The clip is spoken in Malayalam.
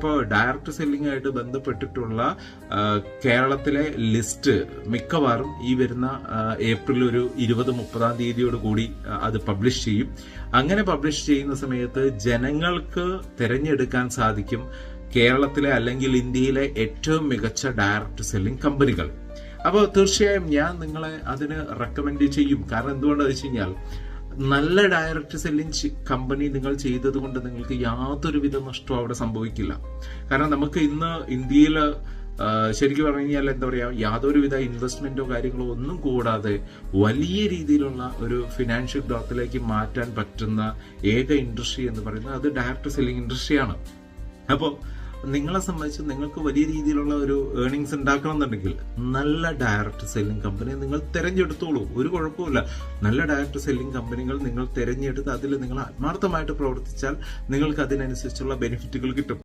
ഇപ്പോൾ ഡയറക്റ്റ് സെല്ലിംഗ് ആയിട്ട് ബന്ധപ്പെട്ടിട്ടുള്ള കേരളത്തിലെ ലിസ്റ്റ് മിക്കവാറും ഈ വരുന്ന ഏപ്രിൽ ഒരു ഇരുപത് മുപ്പതാം തീയതിയോട് കൂടി അത് പബ്ലിഷ് ചെയ്യും. അങ്ങനെ പബ്ലിഷ് ചെയ്യുന്ന സമയത്ത് ജനങ്ങൾക്ക് തിരഞ്ഞെടുക്കാൻ സാധിക്കും കേരളത്തിലെ അല്ലെങ്കിൽ ഇന്ത്യയിലെ ഏറ്റവും മികച്ച ഡയറക്റ്റ് സെല്ലിംഗ് കമ്പനികൾ. അപ്പോൾ തീർച്ചയായും ഞാൻ നിങ്ങളെ അതിന് റെക്കമെൻഡ് ചെയ്യും. കാരണം എന്തുകൊണ്ടാണെന്ന് വെച്ച് കഴിഞ്ഞാൽ നല്ല ഡയറക്റ്റ് സെല്ലിംഗ് കമ്പനി നിങ്ങൾ ചെയ്തത് കൊണ്ട് നിങ്ങൾക്ക് യാതൊരുവിധ നഷ്ടവും അവിടെ സംഭവിക്കില്ല. കാരണം നമുക്ക് ഇന്ന് ഇന്ത്യയിൽ ശരിക്കും പറഞ്ഞു കഴിഞ്ഞാൽ എന്താ പറയുക യാതൊരുവിധ ഇൻവെസ്റ്റ്മെന്റോ കാര്യങ്ങളോ ഒന്നും കൂടാതെ വലിയ രീതിയിലുള്ള ഒരു ഫിനാൻഷ്യൽ ഗ്രോത്തിലേക്ക് മാറ്റാൻ പറ്റുന്ന ഏക ഇൻഡസ്ട്രി എന്ന് പറയുന്നത് അത് ഡയറക്റ്റ് സെല്ലിംഗ് ഇൻഡസ്ട്രിയാണ് അപ്പോൾ നിങ്ങളെ സംബന്ധിച്ച് നിങ്ങൾക്ക് വലിയ രീതിയിലുള്ള ഒരു ഏർണിങ്സ് ഉണ്ടാക്കണമെന്നുണ്ടെങ്കിൽ നല്ല ഡയറക്റ്റ് സെല്ലിംഗ് കമ്പനി നിങ്ങൾ തിരഞ്ഞെടുത്തോളൂ. ഒരു കുഴപ്പമില്ല നല്ല ഡയറക്റ്റ് സെല്ലിംഗ് കമ്പനികൾ നിങ്ങൾ തിരഞ്ഞെടുത്ത് അതിൽ നിങ്ങൾ ആത്മാർത്ഥമായിട്ട് പ്രവർത്തിച്ചാൽ നിങ്ങൾക്ക് അതിനനുസരിച്ചുള്ള ബെനിഫിറ്റുകൾ കിട്ടും.